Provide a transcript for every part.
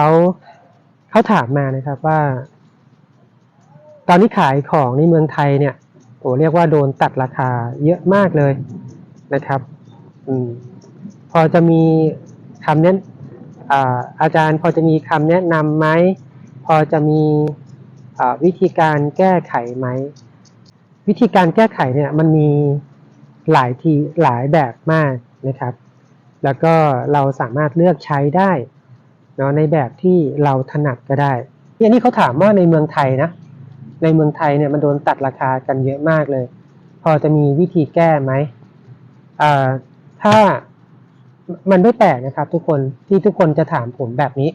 เขาเขาถามมานะครับว่า ตอนนี้ขายของในเมืองไทยเนี่ยโอ้เรียกว่าโดนตัดราคาเยอะมากเลยนะครับอืมพอจะมีคำแนะอาอาจารย์พอจะมีคำแนะนำไหมพอจะมีวิธีการแก้ไขไหม วิธีการแก้ไขเนี่ยมันมีหลายทีหลายแบบมากนะครับ แล้วก็เราสามารถเลือกใช้ได้ เนาะในแบบที่เราถนัดก็ได้อันนี้เขาถามว่าในเมืองไทยนะ ในเมืองไทยเนี่ยมันโดนตัดราคากันเยอะมากเลย พอจะมีวิธีแก้ไหมถ้ามันไม่แปลกนะครับ ทุกคนที่ทุกคนจะถามผมแบบนี้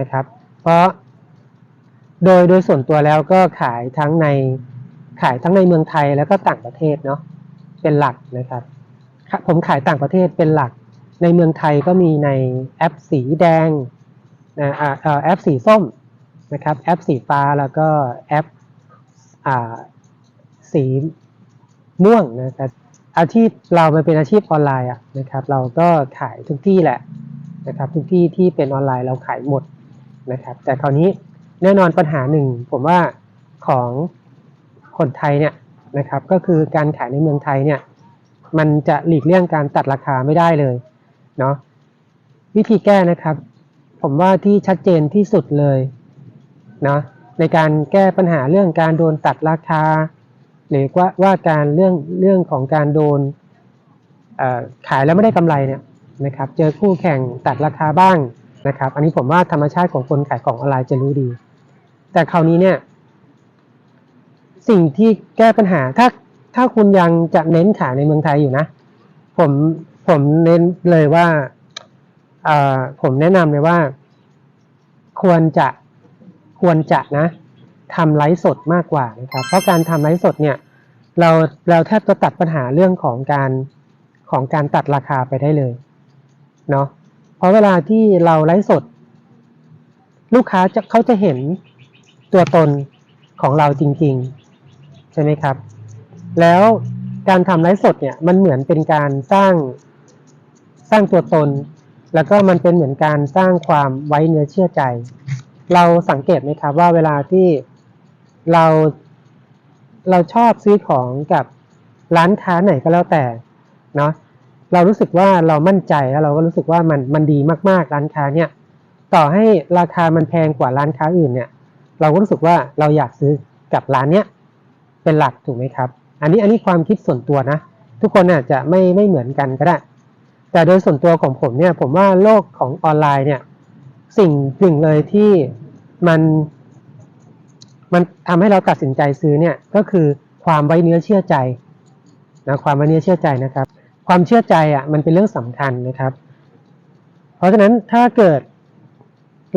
นะครับ เพราะโดยโดยส่วนตัวแล้วก็ขายทั้งในขายทั้งในเมืองไทยแล้วก็ต่างประเทศเนาะเป็นหลักนะครับ ผมขายต่างประเทศเป็นหลัก ในเมืองไทยก็มีในแอปสีแดงนะอ่าแอปสีส้มนะครับแอปสีฟ้าแล้วก็แอปอ่าสีม่วงนะครับอาชีพเรามันเป็นอาชีพออนไลน์อะนะครับ เราก็ขายทุกที่แหละนะครับทุกที่ที่เป็นออนไลน์เราขายหมดนะครับ แต่คราวนี้แน่นอนปัญหาหนึ่งผมว่าของคนไทยเนี่ยนะครับก็คือการขายในเมืองไทยเนี่ยมันจะหลีกเลี่ยงการตัดราคาไม่ได้เลย เนาะวิธีแก้นะครับ ผมว่าที่ชัดเจนที่สุดเลยนะในการแก้ปัญหาเรื่องการโดนตัดราคา หรือว่าว่าการเรื่องเรื่องของการโดนขายแล้วไม่ได้กำไรเนี่ยนะครับเจอคู่แข่งตัดราคาบ้างนะครับ อันนี้ผมว่าธรรมชาติของคนขายของออนไลน์จะรู้ดี แต่คราวนี้เนี่ยสิ่งที่แก้ปัญหาถ้าถ้าคุณยังจะเน้นขายในเมืองไทยอยู่นะ ผม ผมเน้นเลยว่าผมแนะนำเลยว่า ควรจะควรจะนะทำไลฟ์สดมากกว่านะครับ เพราะการทำไลฟ์สดเนี่ย เราเราแทบจะตัดปัญหาเรื่องของการของการตัดราคาไปได้เลยเนาะเพราะเวลาที่เราไลฟ์สด ลูกค้าจะเขาจะเห็นตัวตนของเราจริง ๆ ใช่ไหมครับ แล้วการทำไลฟ์สดเนี่ยมันเหมือนเป็นการสร้าง สร้างตัวตน แล้วก็มันเป็นเหมือนการสร้างความไว้เนื้อเชื่อใจ เราสังเกตไหมครับว่าเวลาที่เราเราชอบซื้อของกับร้านค้าไหนก็แล้วแต่เนาะเรารู้สึกว่าเรามั่นใจแล้วเราก็รู้สึกว่ามันมันดีมากๆร้านค้าเนี่ยต่อให้ราคามันแพงกว่าร้านค้าอื่นเนี่ย เราก็รู้สึกว่าเราอยากซื้อกับร้านเนี้ยเป็นหลักถูกไหมครับ อันนี้อันนี้ความคิดส่วนตัวนะ ทุกคนอาจจะไม่ไม่เหมือนกันก็ได้ แต่โดยส่วนตัวของผมเนี่ยผมว่าโลกของออนไลน์เนี่ยสิ่งสิ่งเลยที่มันมันทำให้เราตัดสินใจซื้อเนี่ยก็คือความไว้เนื้อเชื่อใจนะความไว้เนื้อเชื่อใจนะครับ ความเชื่อใจอะมันเป็นเรื่องสำคัญนะครับ เพราะฉะนั้นถ้าเกิด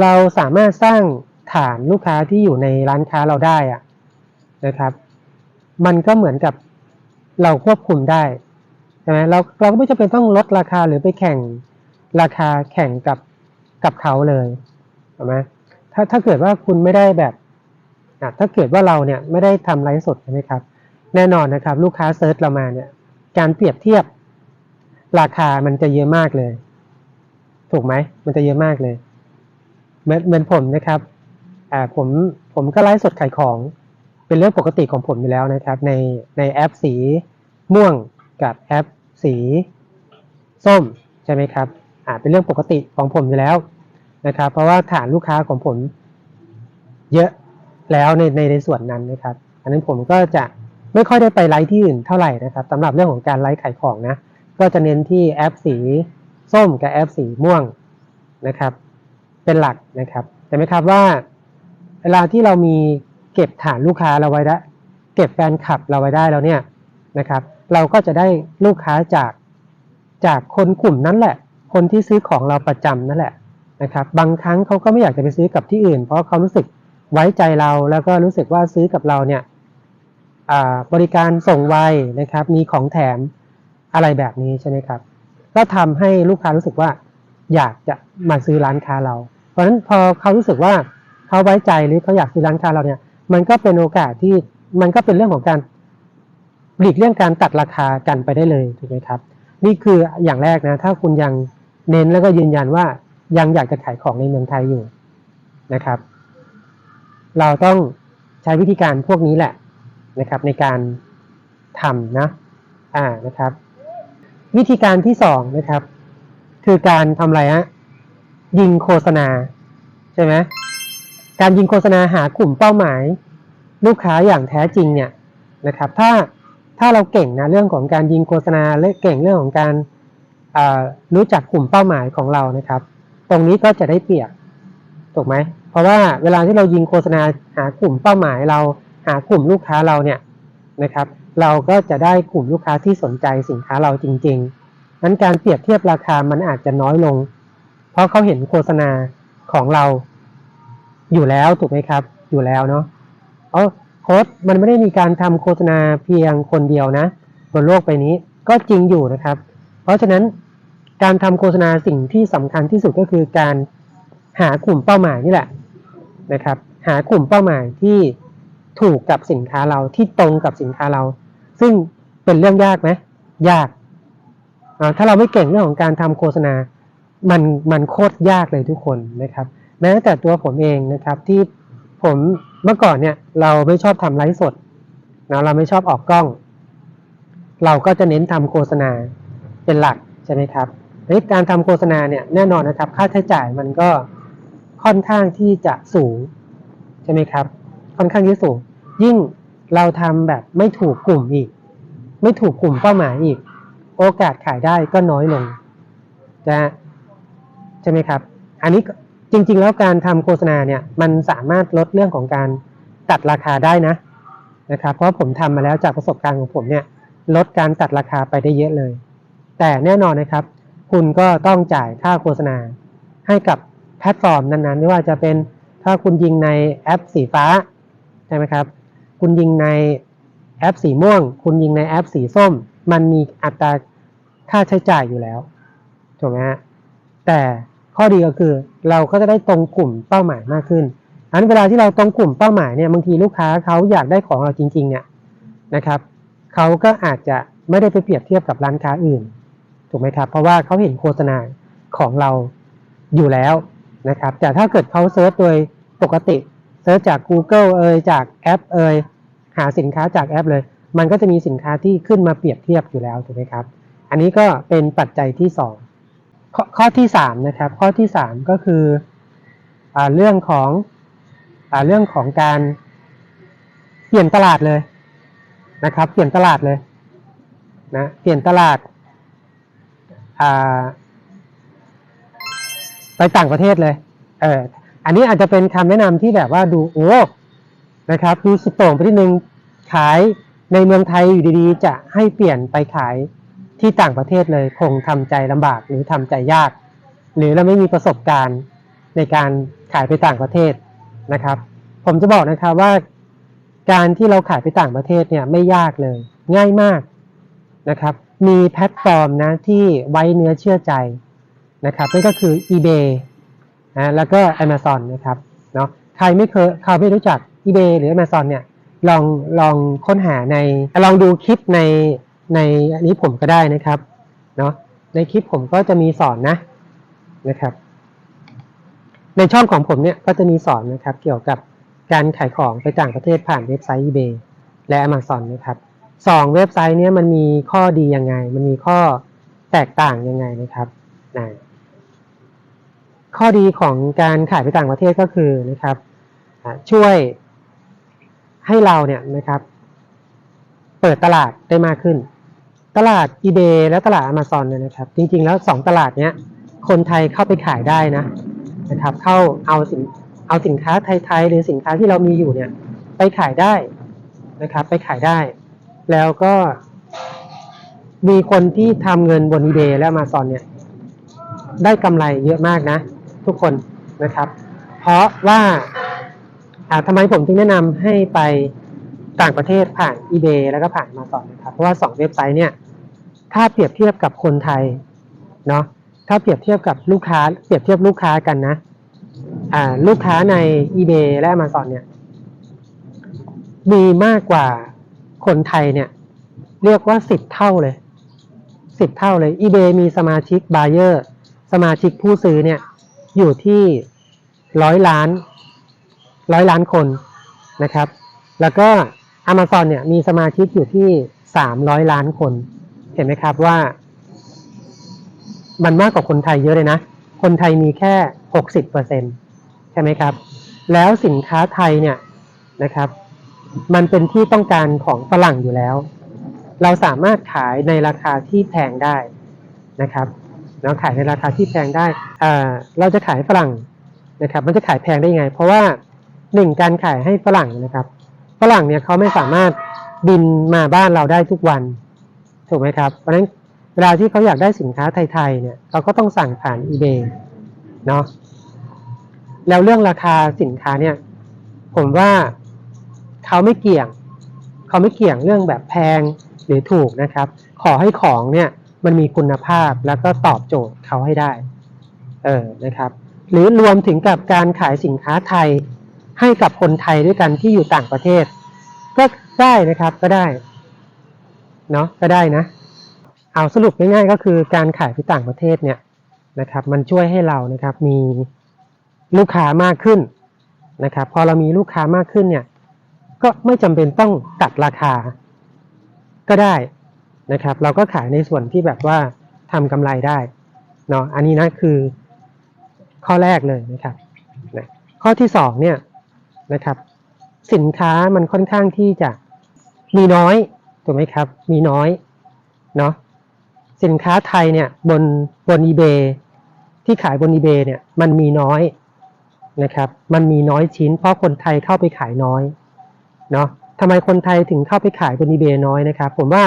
เราสามารถสร้างฐานลูกค้าที่อยู่ในร้านค้าเราได้อะนะครับ มันก็เหมือนกับเราควบคุมได้ ช่ไหมเราเราก็ไม่จำเป็นต้องลดราคาหรือไปแข่งราคาแข่งกับกับเขาเลยถูกไหมถ้าถ้าเกิดว่าคุณไม่ได้แบบอะถ้าเกิดว่าเราเนี่ยไม่ได้ทำไลฟ์สดใช่ไหมครับ แน่นอนนะครับ ลูกค้าเซิร์ชเรามาเนี่ย การเปรียบเทียบราคามันจะเยอะมากเลย ถูกไหมมันจะเยอะมากเลย เหมือนเหมือนผมนะครับอ่าผมผมก็ไลฟ์สดขายของเป็นเรื่องปกติของผมอยู่แล้วนะครับ ในในแอปสีม่วงกับแอป สีส้มใช่ไหมครับอ่าเป็นเรื่องปกติของผมอยู่แล้วนะครับเพราะว่าฐานลูกค้าของผมเยอะแล้วในในในส่วนนั้นนะครับ อันนั้นผมก็จะไม่ค่อยได้ไปไลฟ์ที่อื่นเท่าไหร่นะครับสำหรับเรื่องของการไลฟ์ขายของนะ ก็จะเน้นที่แอปสีส้มกับแอปสีม่วงนะครับ เป็นหลักนะครับแต่ไหมครับว่า เวลาที่เรามีเก็บฐานลูกค้าเราไว้ได้เก็บแฟนคลับเราไว้ได้แล้วเนี่ยนะครับ เราก็จะได้ลูกค้าจากจากคนกลุ่มนั้นแหละ คนที่ซื้อของเราประจำนั่นแหละนะครับ บางครั้งเขาก็ไม่อยากจะไปซื้อกับที่อื่น เพราะเขารู้สึกไว้ใจเราแล้วก็รู้สึกว่าซื้อกับเราเนี่ยอ่าบริการส่งไวนะครับ มีของแถมอะไรแบบนี้ใช่ไหมครับ ก็ทำให้ลูกค้ารู้สึกว่า อยากจะมาซื้อร้านค้าเรา เพราะฉะนั้นพอเขารู้สึกว่าเขาไว้ใจหรือเขาอยากซื้อร้านค้าเราเนี่ย มันก็เป็นโอกาสที่มันก็เป็นเรื่องของการ หลีกเลี่ยงการตัดราคากันไปได้เลยถูกไหมครับ นี่คืออย่างแรกนะ ถ้าคุณยังเน้นแล้วก็ยืนยันว่ายังอยากจะขายของในเมืองไทยอยู่นะครับ เราต้องใช้วิธีการพวกนี้แหละนะครับ ในการทำนะอ่านะครับ วิธีการที่สองนะครับ คือการทำอะไรฮะยิงโฆษณาใช่ไหมการยิงโฆษณาหากลุ่มเป้าหมาย ลูกค้าอย่างแท้จริงเนี่ยนะครับ ถ้า ถ้าเราเก่งนะเรื่องของการยิงโฆษณาและเก่งเรื่องของการรู้จักกลุ่มเป้าหมายของเรานะครับ ตรงนี้ก็จะได้เปรียบถูกไหมเพราะว่าเวลาที่เรายิงโฆษณาหากลุ่มเป้าหมายเราหากลุ่มลูกค้าเราเนี่ยนะครับ เราก็จะได้กลุ่มลูกค้าที่สนใจสินค้าเราจริงๆนั้นการเปรียบเทียบราคามันอาจจะน้อยลง เพราะเขาเห็นโฆษณาของเราอยู่แล้วถูกไหมครับ อยู่แล้วเนาะเออ ค้ดมันไม่ได้มีการทำโฆษณาเพียงคนเดียวนะ บนโลกใบนี้ก็จริงอยู่นะครับ เพราะฉะนั้นการทำโฆษณาสิ่งที่สำคัญที่สุดก็คือการหากลุ่มเป้าหมายนี่แหละนะครับ หากลุ่มเป้าหมายที่ถูกกับสินค้าเราที่ตรงกับสินค้าเรา ซึ่งเป็นเรื่องยากไหมยาก ถ้าเราไม่เก่งเรื่องของการทำโฆษณา มันมันโคตรยากเลยทุกคนนะครับ แม้แต่ตัวผมเองนะครับที่ผม เมื่อก่อนเนี่ยเราไม่ชอบทำไลฟ์สดนะเราไม่ชอบออกกล้อง เราก็จะเน้นทำโฆษณาเป็นหลักใช่ไหมครับในการทำโฆษณาเนี่ยแน่นอนนะครับ ค่าใช้จ่ายมันก็ค่อนข้างที่จะสูงใช่ไหมครับ ค่อนข้างที่สูง ยิ่งเราทำแบบไม่ถูกกลุ่มอีก ไม่ถูกกลุ่มเป้าหมายอีก โอกาสขายได้ก็น้อยลงนะใช่ไหมครับ อันนี้ จริง ๆ แล้วการทำโฆษณาเนี่ยมันสามารถลดเรื่องของการตัดราคาได้นะนะครับ เพราะผมทำมาแล้วจากประสบการณ์ของผมเนี่ยลดการตัดราคาไปได้เยอะเลย แต่แน่นอนนะครับ คุณก็ต้องจ่ายค่าโฆษณา ให้กับแพลตฟอร์มนั้นๆ ไม่ว่าจะเป็นถ้าคุณยิงในแอปสีฟ้าใช่ไหมครับ คุณยิงในแอปสีม่วง คุณยิงในแอปสีส้ม มันมีอัตราค่าใช้จ่ายอยู่แล้วถูกไหมฮะแต่ ข้อดีก็คือเราก็จะได้ตรงกลุ่มเป้าหมายมากขึ้นอันเวลาที่เราตรงกลุ่มเป้าหมายเนี่ยบางทีลูกค้าเขาอยากได้ของเราจริงๆเนี่ยนะครับเขาก็อาจจะไม่ได้ไปเปรียบเทียบกับร้านค้าอื่น ถูกไหมครับ เพราะว่าเขาเห็นโฆษณาของเราอยู่แล้วนะครับแต่ถ้าเกิดเขาเซิร์ชโดยปกติเซิร์ชจาก Google เอ่ยจากแอปเอ่ยหาสินค้าจากแอปเลย มันก็จะมีสินค้าที่ขึ้นมาเปรียบเทียบอยู่แล้วถูกไหมครับ อันนี้ก็เป็นปัจจัยที่สอง ข้อข้อที่สามนะครับข้อที่สามก็คืออเรื่องของอเรื่องของการเปลี่ยนตลาดเลยนะครับ เปลี่ยนตลาดเลยนะเปลี่ยนตลาดไปต่างประเทศเลยเอออันนี้อาจจะเป็นคำแนะนำที่แบบว่าดูโอ้นะครับดูสุดโต่งไปที่นึงขายในเมืองไทยอยู่ดีๆ จะให้เปลี่ยนไปขาย ที่ต่างประเทศเลยคงทำใจลำบากหรือทำใจยาก หรือเราไม่มีประสบการณ์ในการขายไปต่างประเทศนะครับ ผมจะบอกนะครับว่า การที่เราขายไปต่างประเทศเนี่ยไม่ยากเลย ง่ายมากนะครับ มีแพลตฟอร์มนะที่ไว้เนื้อเชื่อใจนะครับนั่นก็คือ eBay นะแล้วก็ Amazon นะครับเนาะใครไม่เคยใครไม่รู้จัก eBay หรือ Amazon เนี่ยลองลองค้นหาในลองดูคลิปใน ในอันนี้ผมก็ได้นะครับเนาะในคลิปผมก็จะมีสอนนะนะครับ ในช่องของผมเนี่ยก็จะมีสอนนะครับ เกี่ยวกับการขายของไปต่างประเทศผ่านเว็บไซต์ eBay และ Amazon นะครับสองเว็บไซต์เนี้ยมันมีข้อดียังไง มันมีข้อแตกต่างยังไงนะครับนะข้อดีของการขายไปต่างประเทศก็คือนะครับช่วยให้เราเนี่ยนะครับ เปิดตลาดได้มากขึ้น ตลาด eBay และตลาด Amazon เนี่ยนะครับ จริงๆ แล้วสองตลาดเนี้ยคนไทยเข้าไปขายได้นะนะครับ เข้าเอาสินเอาสินค้าไทยๆหรือสินค้าที่เรามีอยู่เนี่ย ไปขายได้นะครับ ไปขายได้ แล้วก็มีคนที่ทำเงินบน eBay และ Amazon เนี่ย ได้กำไรเยอะมากนะ ทุกคนนะครับ เพราะว่าอ่าทำไมผมถึงแนะนำให้ไป ต่างประเทศผ่าน eBay แล้วก็ผ่าน Amazon นะครับ เพราะว่าสองเว็บไซต์เนี่ย ถ้าเปรียบเทียบกับคนไทยเนาะ ถ้าเปรียบเทียบกับลูกค้า เปรียบเทียบลูกค้ากันนะ อ่า ลูกค้าใน eBay และ Amazon เนี่ย มีมากกว่าคนไทยเนี่ย เรียกว่าสิบเท่าเลยสิบเท่าเลย eBay มีสมาชิกบ buyer สมาชิกผู้ซื้อเนี่ย อยู่ที่ร้อยล้านร้อยล้านคนนะครับ แล้วก็ Amazon เนี่ยมีสมาชิกอยู่ที่สามร้อยล้านคน เห็นไหมครับว่า มันมากกว่าคนไทยเยอะเลยนะ คนไทยมีแค่หกสิบเปอร์เซ็นใช่ไหมครับ แล้วสินค้าไทยเนี่ยนะครับ มันเป็นที่ต้องการของฝรั่งอยู่แล้ว เราสามารถขายในราคาที่แพงได้นะครับเราขายในราคาที่แพงได้อ่าเราจะขายฝรั่งนะครับ มันจะขายแพงได้ยังไง เพราะว่าหนึ่งการขายให้ฝรั่งนะครับ ฝรั่งเนี่ยเขาไม่สามารถบินมาบ้านเราได้ทุกวัน ถูกไหมครับ เพราะฉะนั้นเวลาที่เขาอยากได้สินค้าไทยๆเนี่ยเขาก็ต้องสั่งผ่าน eBay เนาะแล้วเรื่องราคาสินค้าเนี่ย ผมว่าเขาไม่เกี่ยง เขาไม่เกี่ยงเรื่องแบบแพงหรือถูกนะครับ ขอให้ของเนี่ยมันมีคุณภาพแล้วก็ตอบโจทย์เขาให้ได้ เออนะครับ หรือรวมถึงกับการขายสินค้าไทย ให้กับคนไทยด้วยกันที่อยู่ต่างประเทศ ก็ได้นะครับก็ได้เนาะก็ได้นะ เอาสรุปง่ายๆก็คือการขายที่ต่างประเทศเนี่ยนะครับ มันช่วยให้เรานะครับมีลูกค้ามากขึ้นนะครับ พอเรามีลูกค้ามากขึ้นเนี่ย ก็ไม่จำเป็นต้องตัดราคา ก็ได้นะครับ เราก็ขายในส่วนที่แบบว่าทำกำไรได้เนาะอันนี้นะคือข้อแรกเลยนะครับนะข้อที่สองเนี่ย นะครับ สินค้ามันค่อนข้างที่จะมีน้อยถูกไหมครับ มีน้อยเนาะสินค้าไทยเนี่ยบนบน eBay ที่ขายบน eBay เนี่ยมันมีน้อยนะครับ มันมีน้อยชิ้น เพราะคนไทยเข้าไปขายน้อยเนาะทำไมคนไทยถึงเข้าไปขายบน eBay น้อยนะครับ ผมว่า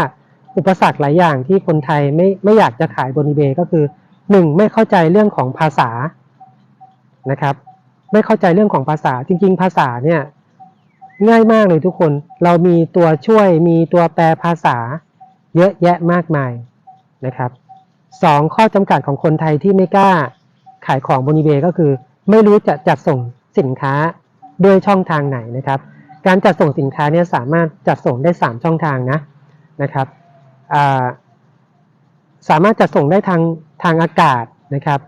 อุปสรรคหลายอย่างที่คนไทยไม่ไม่อยากจะขายบน eBay ก็คือหนึ่งไม่เข้าใจเรื่องของภาษานะครับ ไม่เข้าใจเรื่องของภาษา จริง ๆ ภาษาเนี่ยง่ายมากเลยทุกคน เรามีตัวช่วยมีตัวแปลภาษา เยอะแยะมากมายนะครับสองข้อจำกัดของคนไทยที่ไม่กล้าขายของบน eBay ก็คือ ไม่รู้จะจัดส่งสินค้าด้วยช่องทางไหนนะครับ การจัดส่งสินค้าเนี่ยสามารถจัดส่งได้ 3 ช่องทางนะนะครับาสามารถจัดส่งได้ทางทางอากาศนะครับ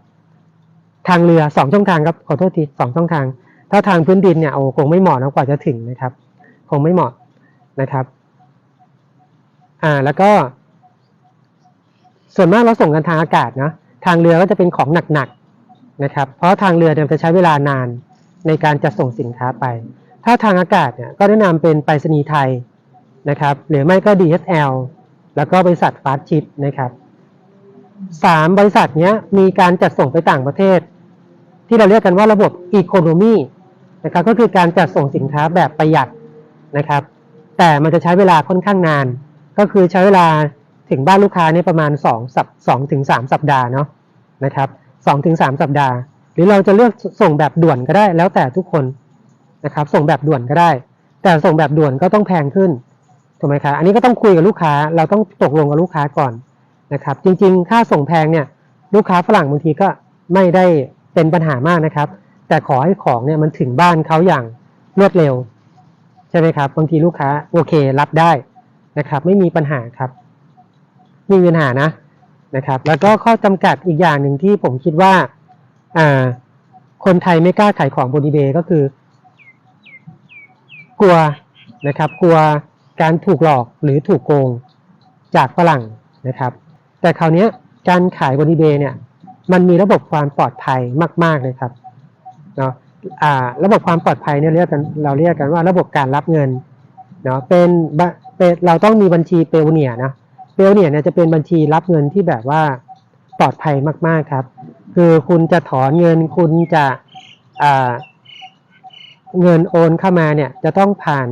ทางเรือสองช่องทางครับขอโทษทีสองช่องทาง ถ้าทางพื้นดินเนี่ยโอ้คงไม่เหมาะนะกว่าจะถึงนะครับ คงไม่เหมาะนะครับอ่าแล้วก็ ส่วนมากเราส่งกันทางอากาศนะทางเรือก็จะเป็นของหนักๆนะครับ เพราะทางเรือเนี่ยจะใช้เวลานานในการจัดส่งสินค้าไป ถ้าทางอากาศเนี่ยก็แนะนำเป็นไปรษณีย์ไทยนะครับ หรือไม่ก็ DHL แล้วก็บริษัทฟาสชิปนะครับสามบริษัทนี้มีการจัดส่งไปต่างประเทศ ที่เราเรียกกันว่าระบบอีโคโนมีนะครับก็คือการจัดส่งสินค้าแบบประหยัดนะครับ แต่มันจะใช้เวลาค่อนข้างนาน ก็คือใช้เวลาถึงบ้านลูกค้าเนี่ยประมาณ2สัปสองถึงสามสัปดาห์เนาะนะครับสองถึงสามสัปดาห์ หรือเราจะเลือกส่งแบบด่วนก็ได้แล้วแต่ทุกคนนะครับส่งแบบด่วนก็ได้ แต่ส่งแบบด่วนก็ต้องแพงขึ้นถูกไหมครับอันนี้ก็ต้องคุยกับลูกค้าเราต้องตกลงกับลูกค้าก่อนนะครับ จริง ๆ ค่าส่งแพงเนี่ยลูกค้าฝรั่งบางทีก็ไม่ได้ เป็นปัญหามากนะครับ แต่ขอให้ของเนี่ยมันถึงบ้านเขาอย่างรวดเร็ว ใช่ไหมครับบางทีลูกค้าโอเครับได้นะครับ ไม่มีปัญหาครับมีปัญหานะนะครับ แล้วก็ข้อจำกัดอีกอย่างหนึ่งที่ผมคิดว่าอ่าคนไทยไม่กล้าขายของบนอีเบก็คือ กลัวนะครับ กลัวการถูกหลอกหรือถูกโกงจากฝรั่งนะครับ แต่คราวนี้การขายบนอีเบเนี่ย มันมีระบบความปลอดภัยมาก ๆเลยครับเนาะระบบความปลอดภัยเนี่ยเรียกกันเราเรียกกันว่าระบบการรับเงินเนาะเป็นเป็นเราต้องมีบัญชีเปลเนียนะเปลเนียเนี่ยจะเป็นบัญชีรับเงินที่แบบว่าปลอดภัยมาก ๆครับ คือคุณจะถอนเงินคุณจะเงินโอนเข้ามาเนี่ยจะต้องผ่าน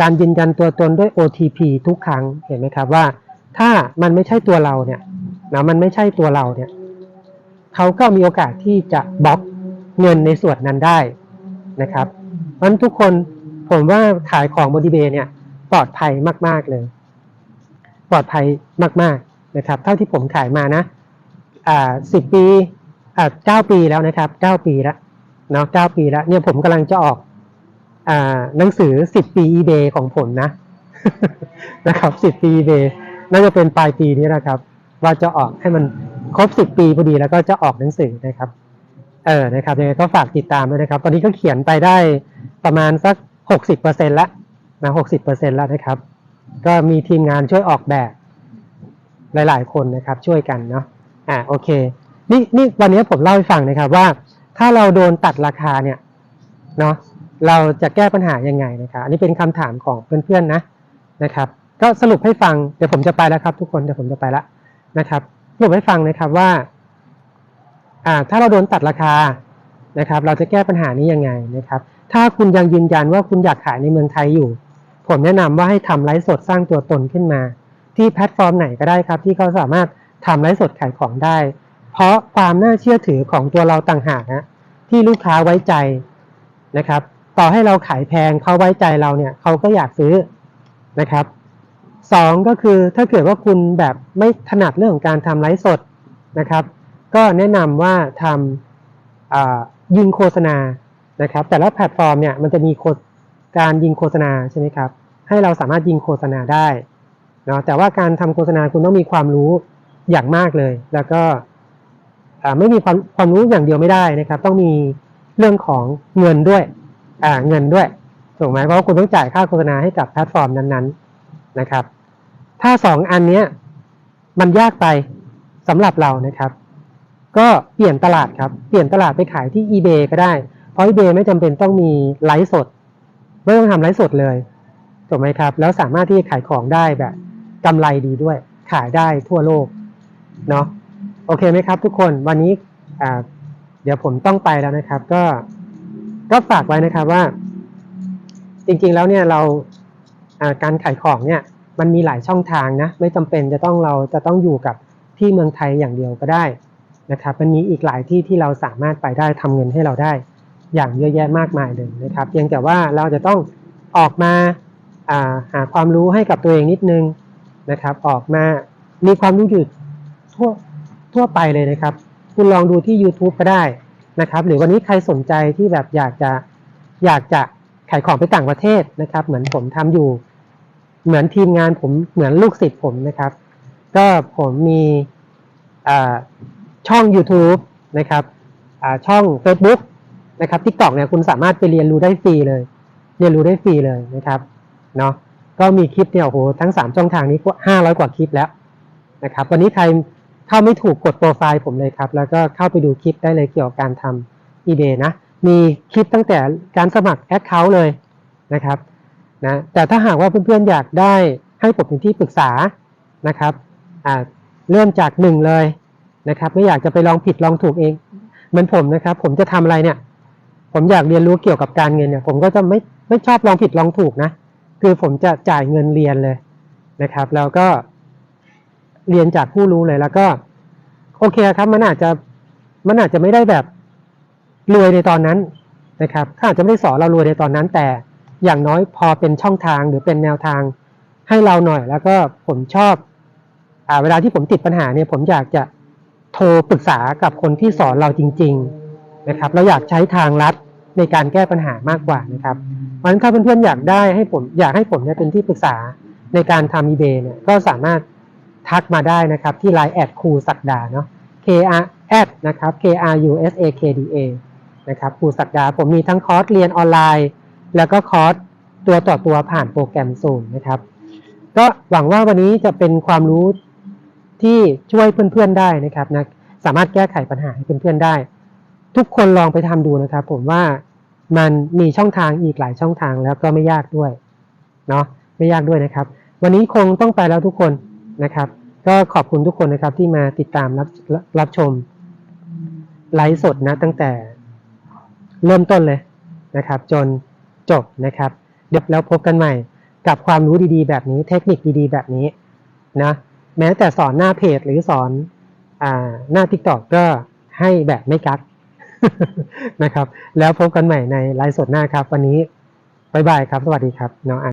การยืนยันตัวตนด้วย OTP ทุกครั้งเห็นไหมครับว่า ถ้ามันไม่ใช่ตัวเราเนี่ยนะมันไม่ใช่ตัวเราเนี่ย เขาก็มีโอกาสที่จะบล็อกเงินในส่วนนั้นได้นะครับเพราะฉะนั้นทุกคนผมว่าขายของบนดีเบเนี่ยปลอดภัยมาก ๆเลย ปลอดภัยมาก ๆนะครับ เท่าที่ผมขายมานะอ่าสิบปีอ่าเก้าปีแล้วนะครับเก้าปีแล้วเนาะเก้าปีแล้วเนี่ยผมกำลังจะออกอ่าหนังสือสิบปี eBay ของผมนะนะครับสิบปี eBay น่าจะเป็นปลายปีนี้นะครับ ว่าจะออกให้มัน ครบสิบปีพอดีแล้วก็จะออกหนังสือนะครับ เออนะครับยังไงก็ฝากติดตามด้วยนะครับ ตอนนี้ก็เขียนไปได้ประมาณสักหกสิบเปอร์เซ็นแล้วนะหกสิบเปอร์เซ็นแล้วนะครับ ก็มีทีมงานช่วยออกแบบหลาย ๆ คนนะครับช่วยกันเนาะอ่าโอเค นี่นี่วันนี้ผมเล่าให้ฟังนะครับว่า ถ้าเราโดนตัดราคาเนี่ยเนาะเราจะแก้ปัญหายังไงนะครับอันนี้เป็นคำถามของเพื่อนๆนะนะครับ ก็สรุปให้ฟังเดี๋ยวผมจะไปแล้วครับทุกคนเดี๋ยวผมจะไปแล้วนะครับ รุปให้ฟังนะครับว่าถ้าเราโดนตัดราคานะครับ เราจะแก้ปัญหานี้ยังไงนะครับ ถ้าคุณยังยืนยันว่าคุณอยากขายในเมืองไทยอยู่ ผมแนะนำว่าให้ทำไลฟ์สดสร้างตัวตนขึ้นมา ที่แพลตฟอร์มไหนก็ได้ครับ ที่เขาสามารถทำไลฟ์สดขายของได้ เพราะความน่าเชื่อถือของตัวเราต่างหากนะที่ลูกค้าไว้ใจนะครับ ต่อให้เราขายแพงเขาไว้ใจเราเนี่ยเขาก็อยากซื้อนะครับ สองก็คือถ้าเกิดว่าคุณแบบไม่ถนัดเรื่องของการทำไลฟ์สดนะครับ ก็แนะนำว่าทำยิงโฆษณานะครับ แต่ละแพลตฟอร์มเนี่ยมันจะมีการยิงโฆษณาใช่ไหมครับ ให้เราสามารถยิงโฆษณาได้เนาะแต่ว่าการทำโฆษณาคุณต้องมีความรู้อย่างมากเลย แล้วก็ไม่มีความความรู้อย่างเดียวไม่ได้นะครับ ต้องมีเรื่องของเงินด้วยเงินด้วยถูกไหมเพราะว่าคุณต้องจ่ายค่าโฆษณาให้กับแพลตฟอร์มนั้นๆนะครับ ถ้าสองอันเนี้ยมันยากไปสำหรับเรานะครับ ก็เปลี่ยนตลาดครับ เปลี่ยนตลาดไปขายที่ eBay ก็ได้ เพราะ eBay ไม่จำเป็นต้องมีไลฟ์สด ไม่ต้องทำไลฟ์สดเลยถูกไหมครับ แล้วสามารถที่จะขายของได้แบบกำไรดีด้วย ขายได้ทั่วโลกเนาะโอเคไหมครับ ทุกคนวันนี้เดี๋ยวผมต้องไปแล้วนะครับ ก็ก็ฝากไว้นะครับว่า จริงๆแล้วเนี่ยเราการขายของเนี่ย มันมีหลายช่องทางนะไม่จำเป็นจะต้องเราจะต้องอยู่กับที่เมืองไทยอย่างเดียวก็ได้นะครับมันมีอีกหลายที่ที่เราสามารถไปได้ทำเงินให้เราได้ อย่างเยอะแยะมากมายเลยนะครับเพียงแต่ว่าเราจะต้องออกมาาหาความรู้ให้กับตัวเองนิดนึงนะครับ ออกมามีความรู้อยู่ทั่วทั่วไปเลยนะครับ คุณลองดูที่ YouTube ก็ได้นะครับ หรือวันนี้ใครสนใจที่แบบอยากจะอยากจะขายของไปต่างประเทศนะครับ เหมือนผมทำอยู่ เหมือนทีมงานผมเหมือนลูกศิษย์ผมนะครับ ก็ผมมีช่อง YouTube นะครับช่อง Facebook นะครับ TikTok เนี่ยคุณสามารถไปเรียนรู้ได้ฟรีเลย เรียนรู้ได้ฟรีเลยนะครับเนาะก็มีคลิปเนี่ยโอ้โหทั้ง 3 ช่องทางนี้ก็500กว่าคลิปแล้วนะครับวันนี้ใครเข้าไม่ถูกกดโปรไฟล์ผมเลยครับ แล้วก็เข้าไปดูคลิปได้เลยเกี่ยวกับการทำ eBay นะ มีคลิปตั้งแต่การสมัคร Account เลยนะครับ นะแต่ถ้าหากว่าเพื่อนๆอยากได้ให้ผมเป็นที่ปรึกษานะครับอ่าเริ่มจากหนึ่งเลยนะครับไม่อยากจะไปลองผิดลองถูกเอง เหมือนผมนะครับ ผมจะทำอะไรเนี่ย ผมอยากเรียนรู้เกี่ยวกับการเงินเนี่ย ผมก็จะไม่ไม่ชอบลองผิดลองถูกนะ คือผมจะจ่ายเงินเรียนเลยนะครับ แล้วก็เรียนจากผู้รู้เลยแล้วก็ โอเคครับ มันอาจจะมันอาจจะไม่ได้แบบรวยในตอนนั้นนะครับถ้าอาจจะไม่ได้สอนเรารวยในตอนนั้นแต่ อย่างน้อยพอเป็นช่องทางหรือเป็นแนวทางให้เราหน่อย แล้วก็ผมชอบอเวลาที่ผมติดปัญหาเนี่ย ผมอยากจะโทรปรึกษากับคนที่สอนเราจริง ๆนะครับ เราอยากใช้ทางลัดในการแก้ปัญหามากกว่านะครับเพราะฉะนั้นถ้าเพื่อนๆอยากได้ให้ผมอยากให้ผมเนี่ยเป็นที่ปรึกษาในการทำ eBay เนี่ยก็สามารถทักมาได้นะครับ ที่ Line แอดครูสักดาเนาะ K R แอดนะครับ K R U S A K D A นะครับครูสักดาผมมีทั้งคอร์สเรียนออนไลน์ แล้วก็คอร์สตัวต่อตัวผ่านโปรแกรม Zoom นะครับ ก็หวังว่าวันนี้จะเป็นความรู้ที่ช่วยเพื่อนๆได้นะครับนะสามารถแก้ไขปัญหาให้เพื่อนๆได้ ทุกคนลองไปทำดูนะครับ ผมว่ามันมีช่องทางอีกหลายช่องทางแล้วก็ไม่ยากด้วยเนาะไม่ยากด้วยนะครับ วันนี้คงต้องไปแล้วทุกคนนะครับ ก็ขอบคุณทุกคนนะครับที่มาติดตามรับรับชมไลฟ์สดนะตั้งแต่เริ่มต้นเลยนะครับ จน จบนะครับ เดี๋ยวแล้วพบกันใหม่กับความรู้ดีๆ แบบนี้เทคนิคดีๆ แบบนี้นะแม้แต่สอนหน้าเพจหรือสอนอ่าหน้า TikTok ก็ให้แบบไม่กักนะครับ แล้วพบกันใหม่ในไลฟ์สดหน้าครับ วันนี้บายบายครับ สวัสดีครับน้องอั